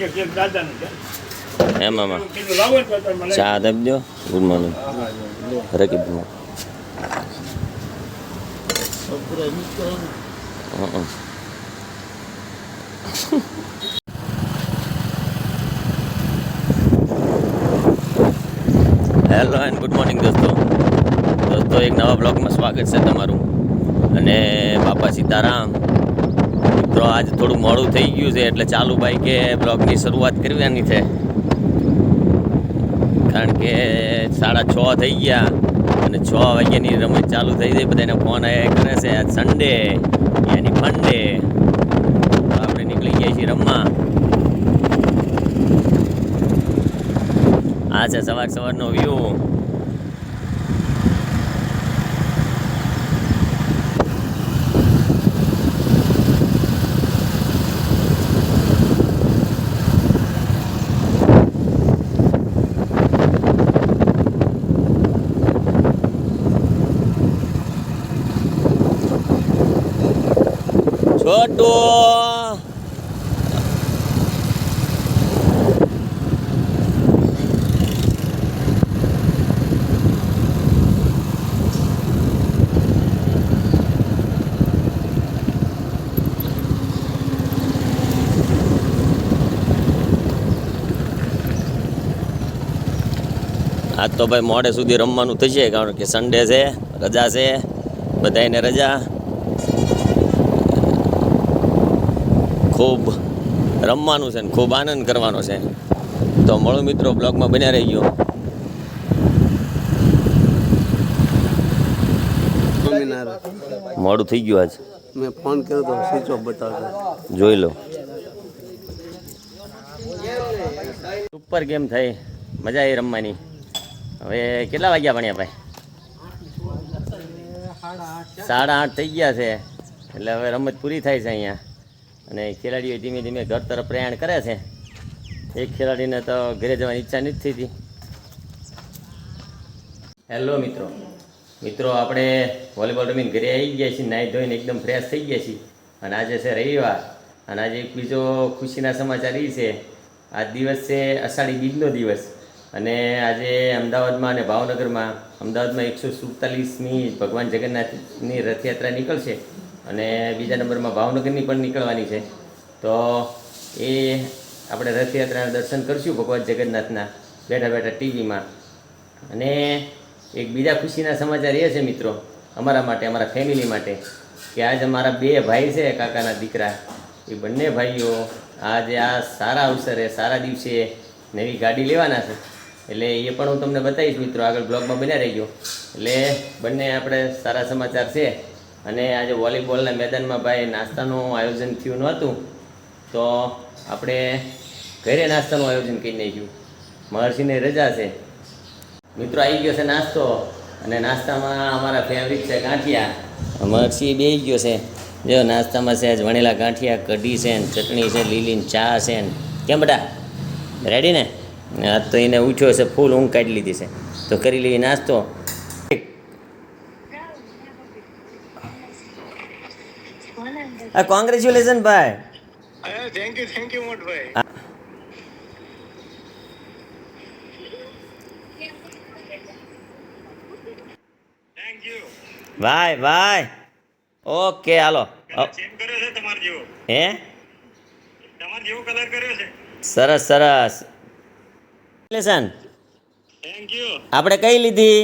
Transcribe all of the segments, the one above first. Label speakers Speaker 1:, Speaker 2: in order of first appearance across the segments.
Speaker 1: એક એક દાદાનું છે
Speaker 2: એમાં માં
Speaker 1: કીધું લાવો ને તો તમે લઈ
Speaker 2: ચા આપજો ગુડ મોર્નિંગ રકીબ હં હેલો એન્ડ ગુડ મોર્નિંગ દોસ્તો દોસ્તો એક નવા બ્લોગમાં સ્વાગત છે તમારું અને બાપા સીતારામ મિત્રો આજે થોડું મોડું થઈ ગયું છે એટલે ચાલુ બાઈકે બ્લોગની શરૂઆત કરવાની છે. કારણ કે સાડા છ થઈ ગયા અને છ વાગ્યાની રમત ચાલુ થઈ ગઈ. બધાને ફોન આવ્યા કરે છે. આજ સન્ડે યાની ફંડે આપણે નીકળી ગયા છીએ રમવા. આ છે સવાર સવારનો વ્યૂ આજ તો ભાઈ મોડે સુધી રમવાનું થશે, કારણ કે સન્ડે છે, રજા છે બધાને રજા. ખૂબ રમવાનું છે ને ખૂબ આનંદ કરવાનો છે. તો મળો મિત્રો બ્લોગમાં બન્યા રહી ગયો મોડું થઈ ગયું આજ.
Speaker 3: મેં ફોન કર્યો તો સ્વિચ ઓફ બતાવતો
Speaker 2: જોઈ લો. સુપર ગેમ થઈ. મજા આવી રમવાની. હવે કેટલા વાગ્યા ભણ્યા ભાઈ? સાડા આઠ થઈ ગયા છે. એટલે હવે રમત પૂરી થાય છે અહીંયા. અને ખેલાડીઓ ધીમે ધીમે ઘર તરફ પ્રયાણ કરે છે. એક ખેલાડીને તો ઘરે જવાની ઈચ્છા નથી થતી. હેલો મિત્રો. મિત્રો, આપણે વોલીબોલ રમીને ઘરે આવી ગયા છીએ. નાહી ધોઈને એકદમ ફ્રેશ થઈ ગયા છીએ. અને આજે છે રવિવાર. અને આજે એક બીજો ખુશીના સમાચાર એ છે. આ દિવસ છે અષાઢી બીજનો દિવસ. અને આજે અમદાવાદમાં અને ભાવનગરમાં, અમદાવાદમાં એકસો સુડતાલીસમી ભગવાન જગન્નાથની રથયાત્રા નીકળશે. અને બીજા નંબરમાં ભાવનગરની પણ નીકળવાની છે. તો એ આપણે રથયાત્રાના દર્શન કરશું ભગવાન જગન્નાથના બેઠા બેઠા ટીવીમાં. અને એક બીજા ખુશીના સમાચાર એ છે મિત્રો, અમારા માટે, અમારા ફેમિલી માટે, કે આજે અમારા બે ભાઈ છે, કાકાના દીકરા. એ બંને ભાઈઓ આજે આ સારા અવસરે, સારા દિવસે નવી ગાડી લેવાના છે. એટલે એ પણ હું તમને બતાવીશ મિત્રો, આગળ બ્લોગમાં બન્યા રહી ગયો એટલે બંને આપણે સારા સમાચાર છે. અને આજે વોલીબોલના મેદાનમાં ભાઈ નાસ્તાનું આયોજન થયું નહોતું, તો આપણે ઘરે નાસ્તાનું આયોજન કરી નાખ્યું. મહર્ષિની રજા છે. મિત્રો આવી ગયો છે નાસ્તો અને નાસ્તામાં અમારા ફેવરિટ છે ગાંઠિયા. મહર્ષિ બે ગયો છે. જો નાસ્તામાં છે આજ વણેલા ગાંઠિયા, કઢી છે ને ચટણી છે, લીલી ચા છે ને. કેમ બેટા? રેડી ને? તો એને ઉઠ્યો છે, ફૂલ ઊંઘ કાઢી લીધી છે. તો કરી લઈએ નાસ્તો. આ કોંગ્રેચ્યુલેશન ભાઈ
Speaker 1: થેન્ક યુ થેન્ક યુ મોટભાઈ
Speaker 2: ભાઈ ભાઈ ઓકે હાલો હે? સરસ સરસ. લેસન
Speaker 1: થેન્ક યુ
Speaker 2: આપણે કઈ લીધી?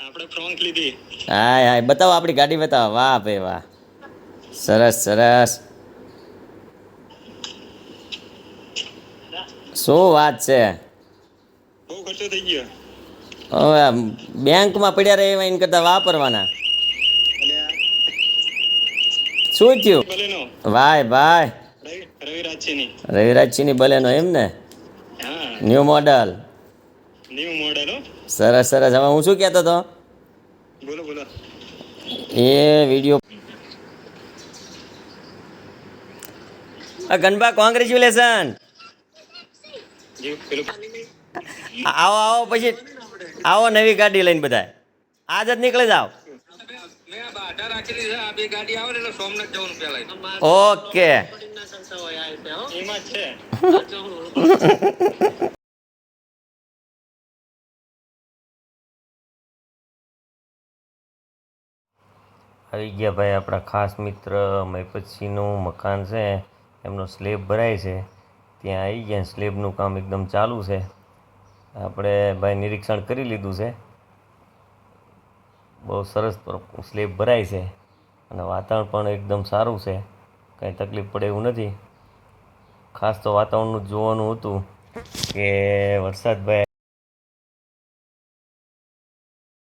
Speaker 1: આપણે ફ્રોન્ક લીધી.
Speaker 2: હાય હાય. બતાવો આપણી ગાડી બતાવો. વાહ ભાઈ વાહ. સરસ સરસ. શું વાત છે? હવે બેંકમાં પડ્યા રહે એવા કરતાં વાપરવાના. શું થયું? ભાઈ ભાઈ.
Speaker 1: રવિ રવિરાજસિંહની
Speaker 2: બલેનો એમ ને?
Speaker 1: New
Speaker 2: new model
Speaker 1: new model
Speaker 2: સરસ સરસ. હવે હું શું કહેતો હતો?
Speaker 1: બોલો બોલો.
Speaker 2: એ વીડિયો ગણબા કોંગ્રેચ્યુલેશન
Speaker 1: જીવ
Speaker 2: આવો આવો, પછી આવો નવી ગાડી લઈને બધા આજ જ નીકળી
Speaker 4: પેલા
Speaker 2: ઓકે. આવી ગયા ભાઈ આપણા ખાસ મિત્ર મયપતસિંહનું મકાન છે. એમનો સ્લેબ ભરાય છે. ત્યાં આવી ગયા, સ્લેબનું કામ એકદમ ચાલુ છે. આપણે ભાઈ નિરીક્ષણ કરી લીધું છે. બહુ સરસ સ્લેબ ભરાય છે અને વાતાવરણ પણ એકદમ સારું છે. કંઈ તકલીફ પડે એવું નથી. ખાસ તો વાતાવરણનું જોવાનું હતું કે વરસાદ ભાઈ